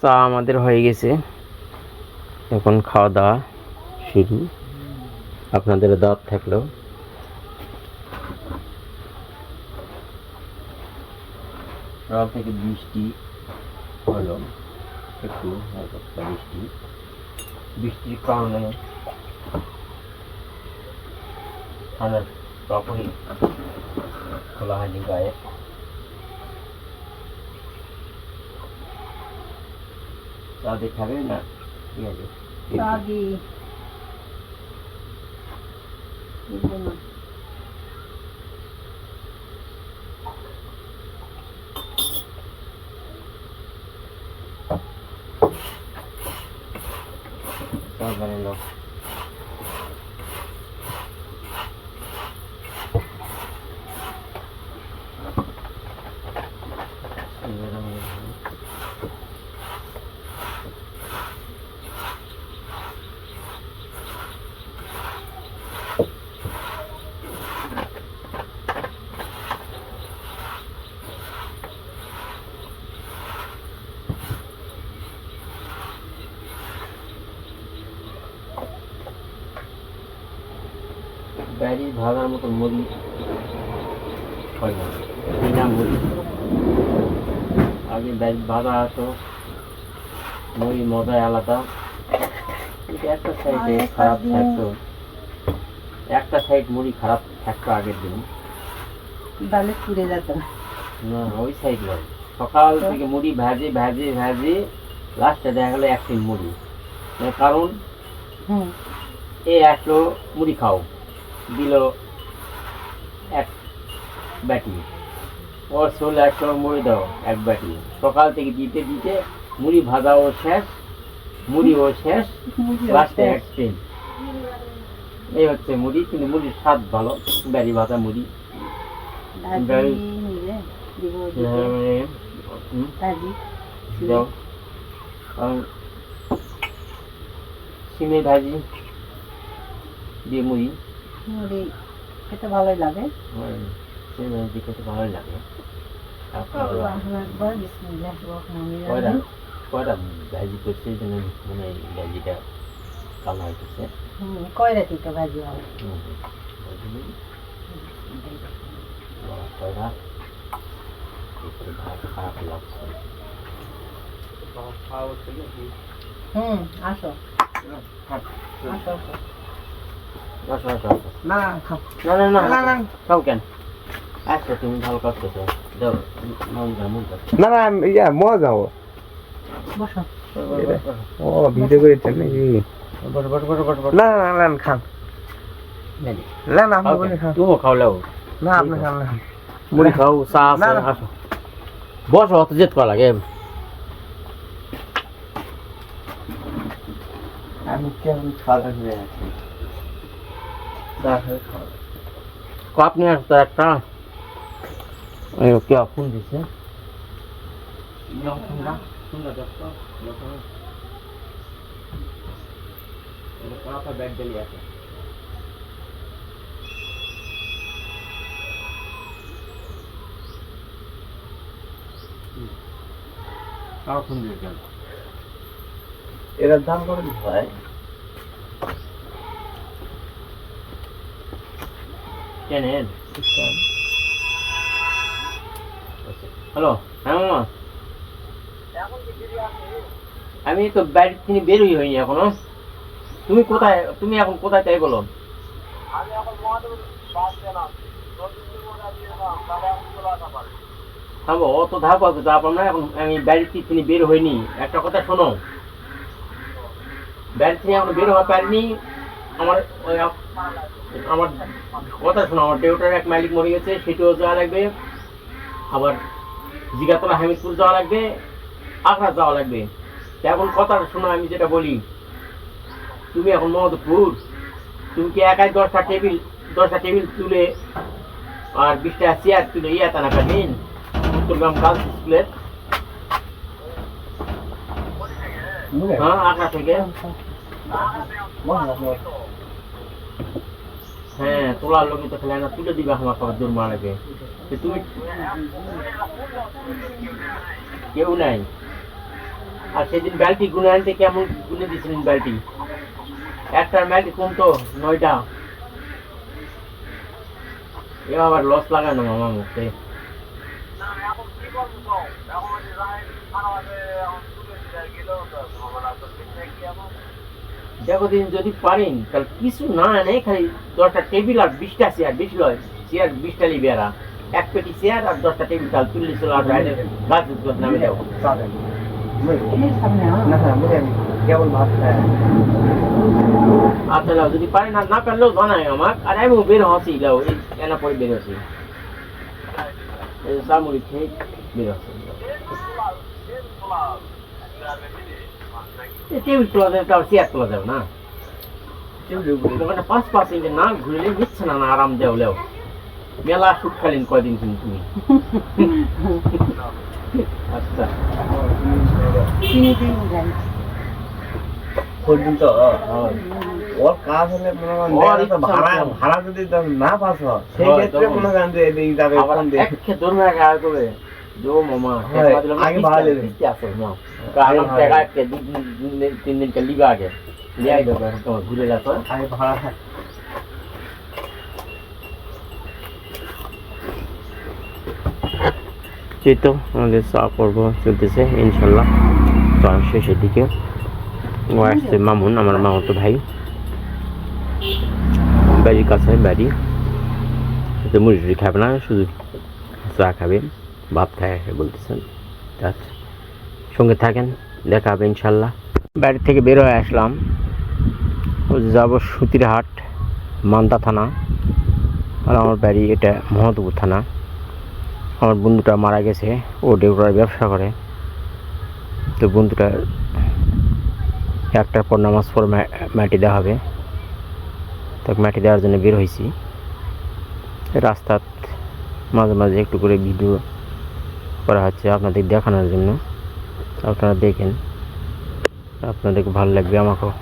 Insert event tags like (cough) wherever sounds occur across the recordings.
চা আমাদের হয়ে গেছে। এখন খাওয়া দাওয়া শুরু। আপনাদের দাওয়াত থাকল। সকাল থেকে বৃষ্টি হলো, একটু বৃষ্টি। বৃষ্টির কারণে ঠান্ডার কাপড়ই খোলা হয়নি গায়ে। তাদের খাবে না ঠিক আছে দাদি চা বানালো ভাগার মতো মুড়ি হয় না বিনা আগে ব্যারি ভাগা আসো মুড়ি মজাই আলাদা। একটা সাইডে খারাপ থাকতো। একটা সাইড মুড়ি খারাপ থাকতো আগের দিন। তাহলে পুড়ে যেত না। ওই সাইড নয়। সকাল থেকে মুড়ি ভাজে ভাজে ভাজে লাস্টে দেখা গেলো এক তিন মুড়ি কারণ? এ আসলো মুড়ি খাও। দিল এক ব্যাটি। ওর চলে আসলো মুড়ি দাও এক ব্যাটি। সকাল থেকে দিতে দিতে মুড়ি ভাজা ও শেষ মুড়ি ও শেষ। লাস্টে এক তিন এই হচ্ছে মুড়ি কিন্তু মুড়ির স্বাদ ভালো ব্যারি ভাজা মুড়ি। দিব হ্যাঁ, মানে, সিমে ভাজি দিয়ে মুড়ি। মুড়ি খেতে ভালোই লাগে। আমার খেতে ভালোই লাগে। কয়টা ভাজি করছে? মানে ভাজিটা কালো হইতেছে হুম কয়টা তিনটা ভাজি কয়টা? খারাপ লাগছে। হুম আসো। আসো আসো আসো। না খাও। না না না না, না। খাও কেন? আচ্ছা তুমি ভালো করতেছো দাও মন যা মন যা না না ইয়া মজাও বসো। ও ভিডিও করেছেন নাকি? না না না না, খান। না না আপনি বলে খান তুমিও খাও লাও না আপনি খান না। মুড়ি খাও চা আছে। আসো। বসো অত জেদ করা লাগে। আমি কেমন খাওয়া হয়ে আছি কাপ নিয়ে আসতো একটা এই কে ফোন দিছে ব্যাগ দিলি আছে কার ফোন দিয়ে গেল এটার দাম কত ভাই হ্যালো হ্যাঁ মামা। আমি তো বাড়ি থেকে বেরোই হইনি এখনও। তুমি কোথায় তুমি এখন কোথায় তাই বলো। থামো অত ধাপ আছে ধাপ আমরা এখন আমি বাড়ি থেকে তিনি বের হইনি একটা কথা শোনো। বাড়ি থেকে এখন বের হওয়া পারিনি আমার আমার কথা শোনো আমার ডেউটার এক মালিক মরে গেছে সেটাও যাওয়া লাগবে। আবার জিগাতলা হামিদপুর যাওয়া লাগবে আগ্রা যাওয়া লাগবে। এখন কথা শোনো আমি যেটা বলি তুমি এখন মহদপুর তুমি কি একাই দশটা টেবিল দশটা টেবিল তুলে আর বিশটা চেয়ার তুলে ইয়া তানা পাবেন উত্তরগ্রাম গার্লস স্কুলের হ্যাঁ আগ্রা থেকে। হ্যাঁ তোলার লোকে তো খেলে না, তুলে দিবে আমার খাবার দূর মারাকে তো তুমি কেউ নাই। আর সেদিন ব্যালটি গুনে আনতে কেমন গুনে দিয়েছিলেন ব্যালটি একটার ব্যালটি কমতো নয়টা। এ আবার লস লাগানো মামা মুখে। দেখো দিন যদি পারেন তাহলে কিছু না এনে খালি দশটা টেবিল আর বিশটা চেয়ার বেশি লয়। চেয়ার বিশটা লিবি এরা। এক পেটি চেয়ার আর দশটা টেবিল তাহলে চল্লিশ চলো আর বাইরে গাছ উৎপাদ নামে যাও চালেন মুড়ি এই সামনে হ্যাঁ। না। হ্যাঁ মুড়ি আমি কেবল ভাত খাই আচ্ছা যাও যদি পারেন আর না পারলেও জানাই আমার আর আমি বের হচ্ছি যাও এই এনা পরে বের হচ্ছি। সামুড়ি খেয়ে বের হচ্ছি। টেবিল তোলা যাবে তার চেয়ার তোলা যাবে না। দোকানটা পাঁচ পাঁচ ইঞ্চি না ঘুরলে নিচ্ছে না না আরাম দেও লেও মেলা শুট খালিন কয়দিন কিন্তু তুমি? (laughs) আচ্ছা। পর্যন্ত ওর কাজ হলে মনে ভাড়া ভাড়া যদি না পাস হয়, সেই ক্ষেত্রে মনে করেন যে এদিকে যাবে ধরবে মামা আগে ভাড়া। আছে। কারণ টাকা দুই দিন তিন দিন এই তো আমাদের চা পর্ব চলতেছে ইনশাল্লাহ তো শেষের দিকে ও আসছে মামুন আমার মামাতো ভাই বাড়ির কাছে বাড়ি তো মুড়ি খাবে না শুধু চা খাবে খায় বলতেছেন। আচ্ছা সঙ্গে থাকেন, দেখা হবে ইনশাল্লাহ। বাড়ি থেকে বের হয়ে আসলাম। যাব সুতিরহাট, মান্দা থানা। আর আমার বাড়ি এটা মহদপুর থানা। আমার বন্ধুটা মারা গেছে, ও ডেউরার ব্যবসা করে। তো বন্ধুটা, একটার পর নামাজ পর মাটি দেওয়া হবে। তাকে মাটি দেওয়ার জন্য বের হয়েছি। রাস্তাত মাঝে মাঝে একটু করে ভিডিও করা হচ্ছে আপনাদের দেখানোর জন্য। আপনারা দেখেন। আপনাদেরকে ভালো লাগবে আমাকেও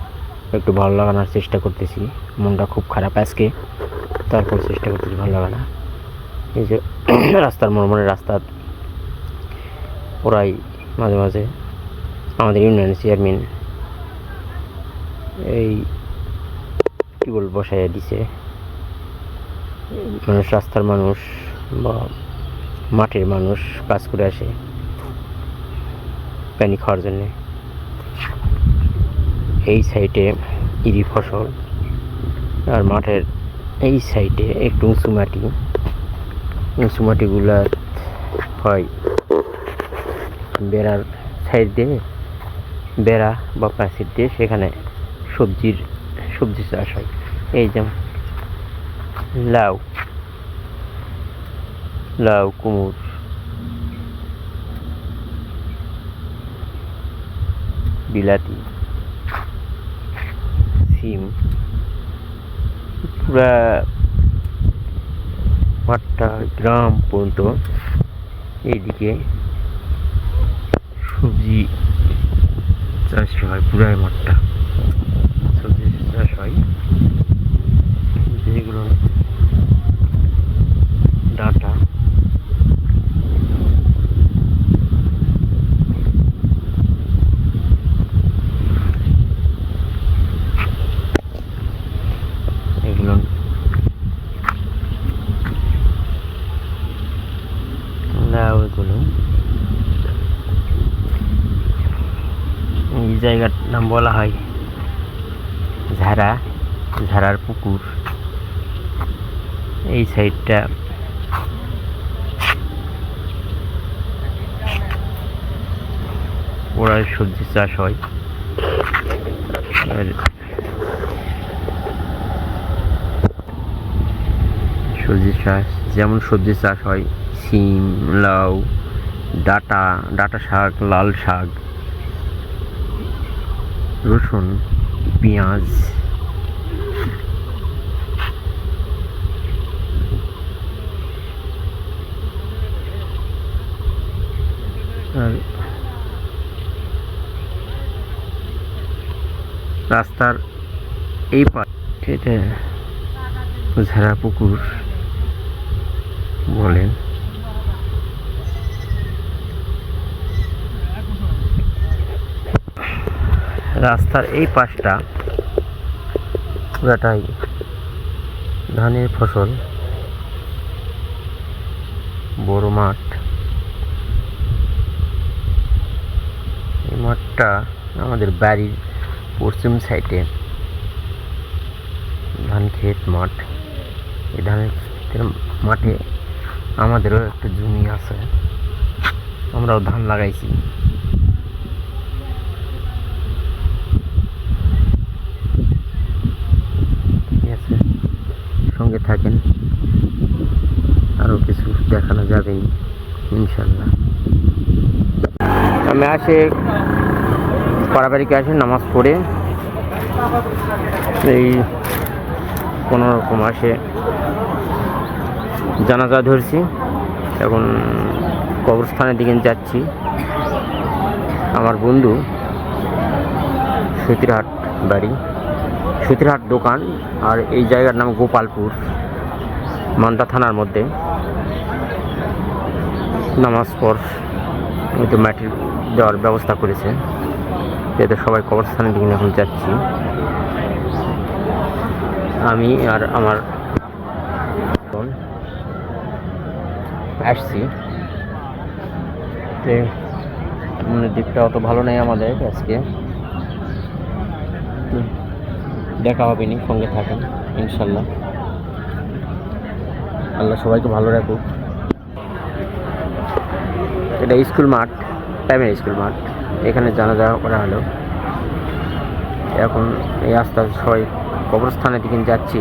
একটু ভালো লাগানোর চেষ্টা করতেছি। মনটা খুব খারাপ আজকে, তারপর চেষ্টা করতেছি ভালো লাগানো এই যে (coughs) রাস্তার মনে রাস্তা ওরাই মাঝে মাঝে আমাদের ইউনিয়ন চেয়ারম্যান এই বল বসাইয়া দিছে। মানুষ, রাস্তার মানুষ বা মাঠের মানুষ কাজ করে আসে। পানি খাওয়ার জন্যে। এই সাইডে ইরি ফসল আর মাঠের এই সাইডে একটু উঁচু মাটি। উঁচু মাটিগুলা হয় বেড়ার সাইড দিয়ে, বেড়া বা প্রাচীর দিয়ে সেখানে সবজির, সবজি চাষ হয়। এই যেমন লাউ। লাউ কুমড় বিলাতি, সিম, পুরা মাঠটা গ্রাম পর্যন্ত এইদিকে সবজি চাষ হয়, পুরাই মাঠটা। সবজি চাষ হয় যেগুলো ডাটা এগুলো লাউ এগুলো এই জায়গার নাম বলা হয় ঝাড়া ঝাড়ার পুকুর এই সাইডটা ওরাই সবজি চাষ হয়। আর সবজি চাষ, যেমন সবজি চাষ হয় সিম লাউ, ডাটা ডাটা শাক, লাল শাক, রসুন, পেঁয়াজ। আর রাস্তার এই ঝাড়া পুকুর বলেন। রাস্তার এই পাশটা পুরাটাই ধানের ফসল বড় মাঠ। মাঠটা আমাদের বাড়ির পশ্চিম সাইডে ধান ক্ষেত মাঠ। এই ধানের মাঠে আমাদেরও একটা জমি আছে। আমরাও ধান লাগাইছি। সঙ্গে থাকেন। আরও কিছু দেখানো যাবে ইনশাল্লাহ। আমি আসে পাড়াবাড়িকে আসে, নামাজ পড়ে। এই কোনো রকম আসে। জানাজা ধরছি, এখন কবরস্থানের দিকে যাচ্ছি। আমার বন্ধু, সুতিরহাট বাড়ি। সুতিরহাট দোকান, আর এই জায়গার নাম গোপালপুর, মান্দা থানার মধ্যে। নামাজ পর ওই মাটির দেওয়ার ব্যবস্থা করেছে। যাতে সবাই কবরস্থানের দিকে এখন যাচ্ছি। আমি আর আমার আসছি। মনের দিকটা অত ভালো নেই আমাদের আজকে। দেখা হবে নি, সঙ্গে থাকেন, ইনশাল্লাহ। আল্লাহ সবাইকে ভালো রাখুক। এটা স্কুল মাঠ। প্রাইমারি স্কুল মাঠ এখানে জানা যাওয়া করা হলো। এখন এই আস্তে আস্তে সবাই কবরস্থানের দিকে যাচ্ছি।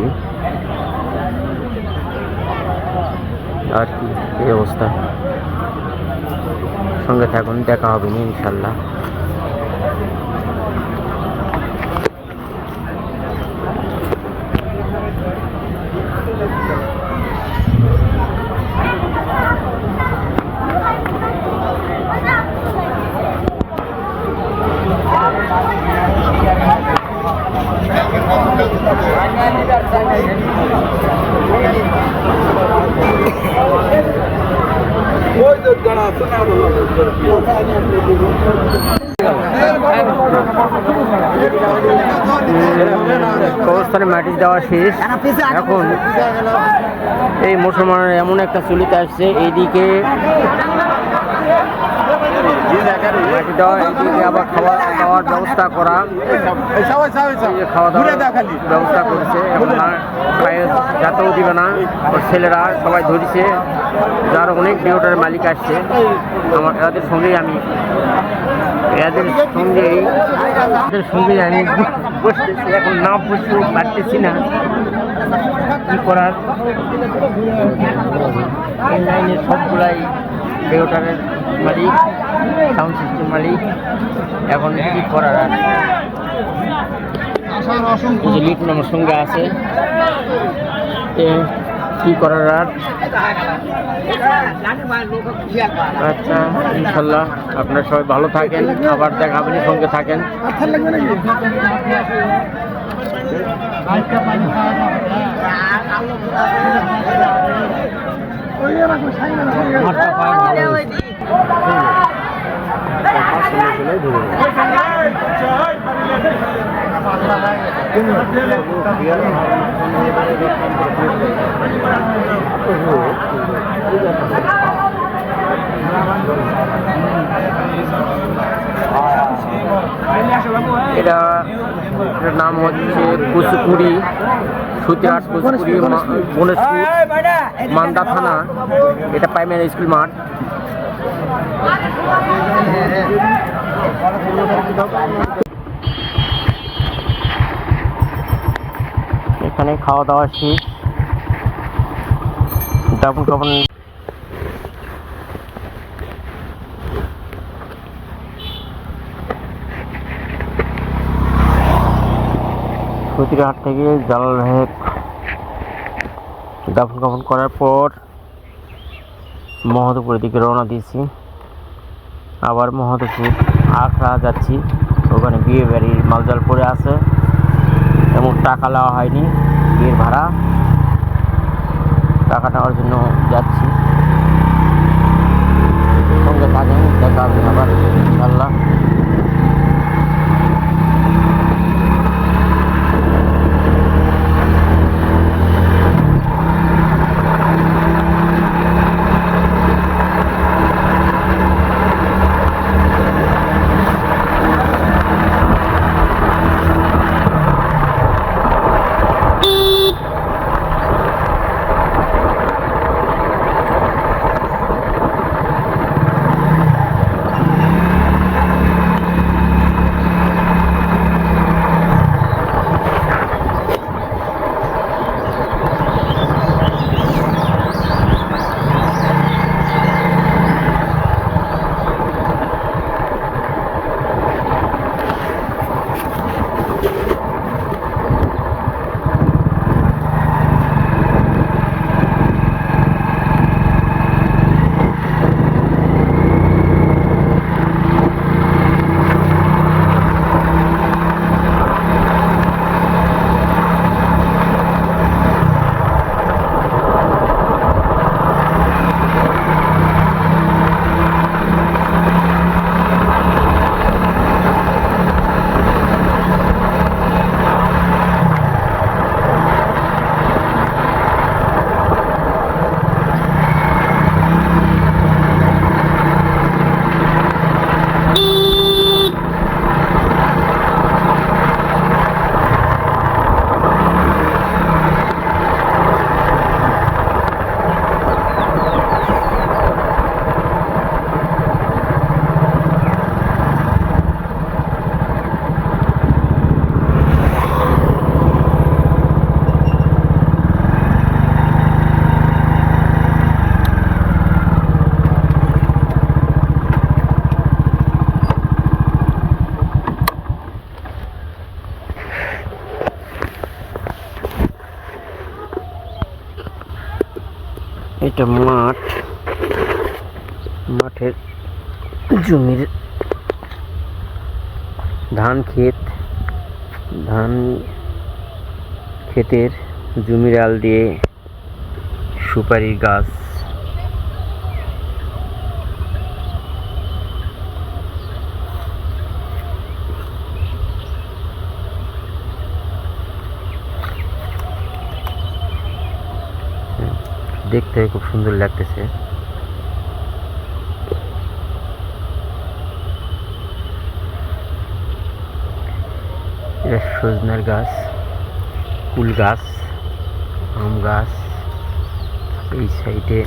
আর কি, এই অবস্থা। সঙ্গে থাকুন, দেখা হবে ইনশাল্লাহ। কবরস্থানে মাটি দেওয়া শেষ। এখন এই মুসলমানের এমন একটা চলিতে আসছে, এইদিকে দেওয়া, এইদিকে আবার খাওয়া ব্যবস্থা করা। খাওয়া ব্যবস্থা করছে। যাতেও দিবে না। ছেলেরা সবাই ধরেছে। যার অনেক বিয়োটার মালিক আসছে। আমার এদের সঙ্গেই আমি এদের সঙ্গেই এদের সঙ্গেই আমি বসতেছি। এখন না বসতেও পারতেছি না কি করার। এই লাইনের সবগুলাই বিয়োটারের মালিক সাউন্ড সিস্টেম মালিক। এখন কি করার আর? লিটন আমার সঙ্গে আছে। এ, কি করার আর? আচ্ছা ইনশাল্লাহ আপনারা সবাই ভালো থাকেন আবার দেখা হবে সঙ্গে থাকেন। এটা এটার নাম হচ্ছে কুচুকুড়ি সুতিহাট কুচুকুড়ি গণেশপুর মান্দা থানা। এটা প্রাইমারি স্কুল মাঠ। এখানে খাওয়া দাওয়া শেষ। দাপন কাপন সতীরহাট থেকে জালাল ভাইয়ের দাফন কাফন করার পর মহদপুরের দিকে রওনা দিয়েছি। আবার মহদপুর আখড়া যাচ্ছি। ওখানে বিয়ে বাড়ির মালজাল পরে আছে। এবং টাকা নেওয়া হয়নি। বিয়ের ভাড়া টাকা নেওয়ার জন্য যাচ্ছি। সঙ্গে থাকেন দেখা হবে আবার ইনশাল্লাহ এটা মাঠ। মাঠের জমির ধান ক্ষেত। ধান ক্ষেতের জমির আল দিয়ে সুপারি গাছ হুম, দেখতে খুব সুন্দর লাগতেছে। সজনার গাছ কুল গাছ, আম গাছ, এই সাইডে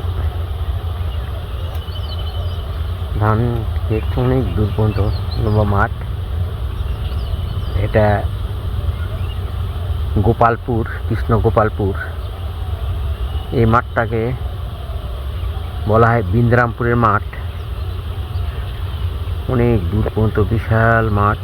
ধান ক্ষেত অনেক দূর পর্যন্ত লম্বা মাঠ। এটা গোপালপুর কৃষ্ণ গোপালপুর এই মাঠটাকে বলা হয় বিন্দ্রামপুরের মাঠ। অনেক দূর পর্যন্ত বিশাল মাঠ।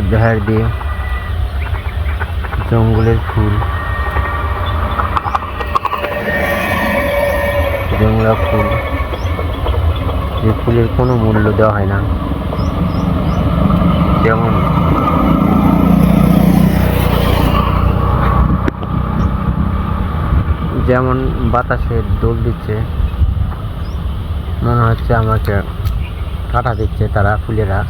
ধার দিয়ে জঙ্গলের ফুল। জংলা ফুল। যে ফুলের কোনো মূল্য দেওয়া হয় না। যেমন যেমন বাতাসে দোল দিচ্ছে, মনে হচ্ছে আমাকে কাটা দিচ্ছে তারা, ফুলেরা।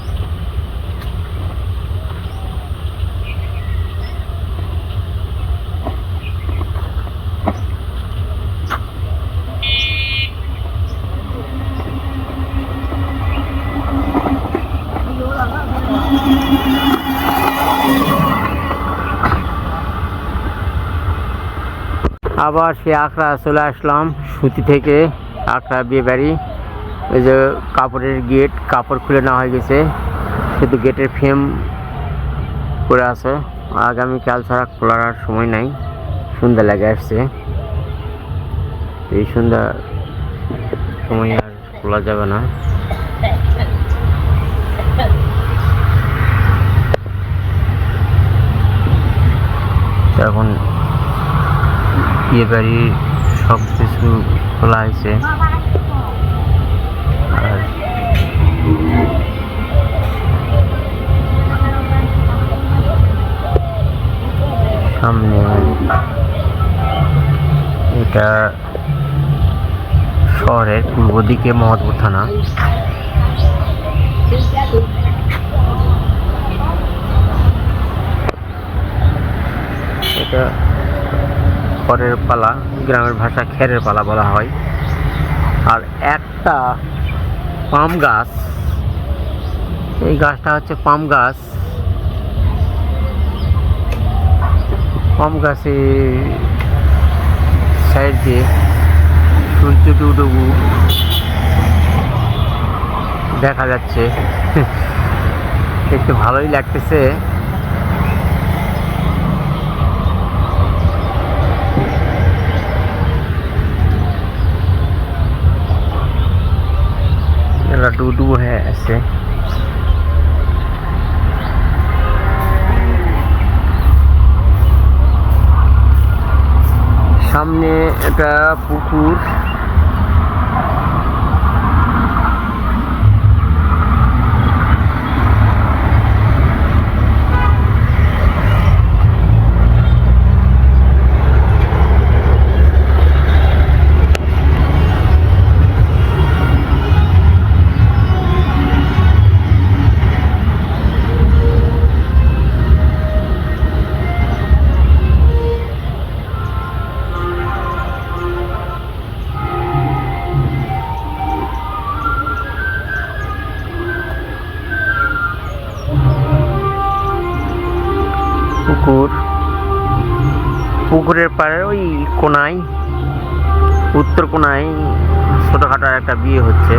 আবার সে আখড়া চলে আসলাম সুতি থেকে আখড়া বিয়ে বাড়ি। ওই যে কাপড়ের গেট কাপড় খুলে নেওয়া হয়ে গেছে। শুধু গেটের ফ্রেম করে আছে। আগামীকাল ছাড়া খোলার আর সময় নাই। সন্ধ্যা লেগে আসছে। এই সন্ধ্যা সময় আর খোলা যাবে না। এখন বিয়ে বাড়ির সব কিছু খোলা হয়েছে আর সামনে এটা শহরের পূর্ব দিকে মহৎপুর থানা। এটা খড়ের পালা, গ্রামের ভাষা খেরের পালা বলা হয়। আর একটা পাম গাছ, এই গাছটা হচ্ছে পাম গাছ। পাম গাছে সাইড দিয়ে সূর্য ডুবু দেখা যাচ্ছে। (laughs) দেখতে ভালোই লাগতেছে। डूडू है ऐसे সামনে একটা পুকুর পুকুরের পাড়ে ওই কোনায়, উত্তর কোনায় ছোটখাটো একটা বিয়ে হচ্ছে।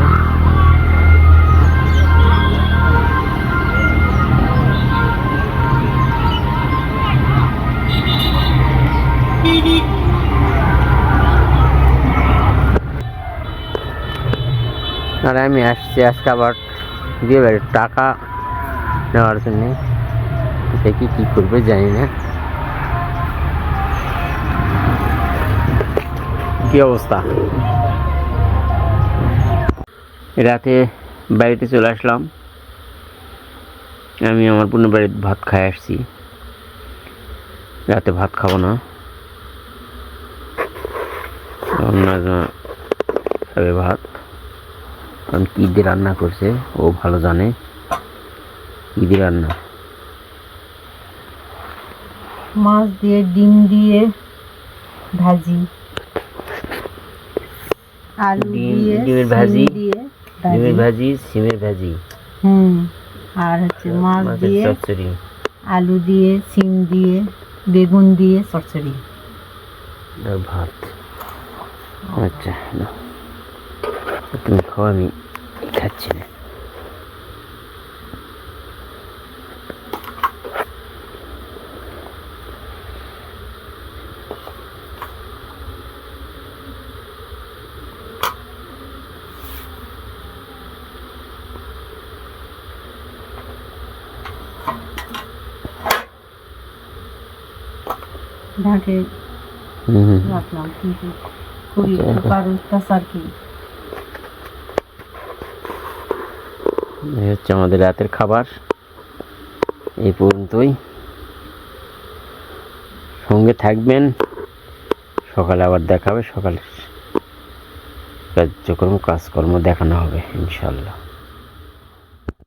আর আমি আসছি আজকে আবার বাড়ির টাকা নেওয়ার জন্য। দেখি কি করবে, জানি না। কি অবস্থা? রাতে বাড়িতে চলে আসলাম। আমি আমার বোনের বাড়িতে ভাত খাই আসছি। রাতে ভাত খাব না। খাবে ভাত। কারণ কী দিয়ে রান্না করছে, ও ভালো জানে। কী দিয়ে রান্না। মাছ দিয়ে, ডিম দিয়ে, ভাজি। আলু দিয়ে ডিমের ভাজি? দিয়ে ডিমের ভাজি। সিমের ভাজি। হুম আর হচ্ছে মাছ দিয়ে চচ্চড়ি। আলু দিয়ে সিম দিয়ে বেগুন দিয়ে চচ্চড়ি। আর ভাত। আচ্ছা। তুমি খাও আমি খাচ্ছি না। ঢাকে রাখলাম কিন্তু খুবই আচ্ছা। উপকার অত্যাচার কি? এই হচ্ছে আমাদের রাতের খাবার। এই পর্যন্তই। সঙ্গে থাকবেন। সকালে আবার দেখা হবে সকালে কার্যক্রম কাজকর্ম দেখানো হবে ইনশাল্লাহ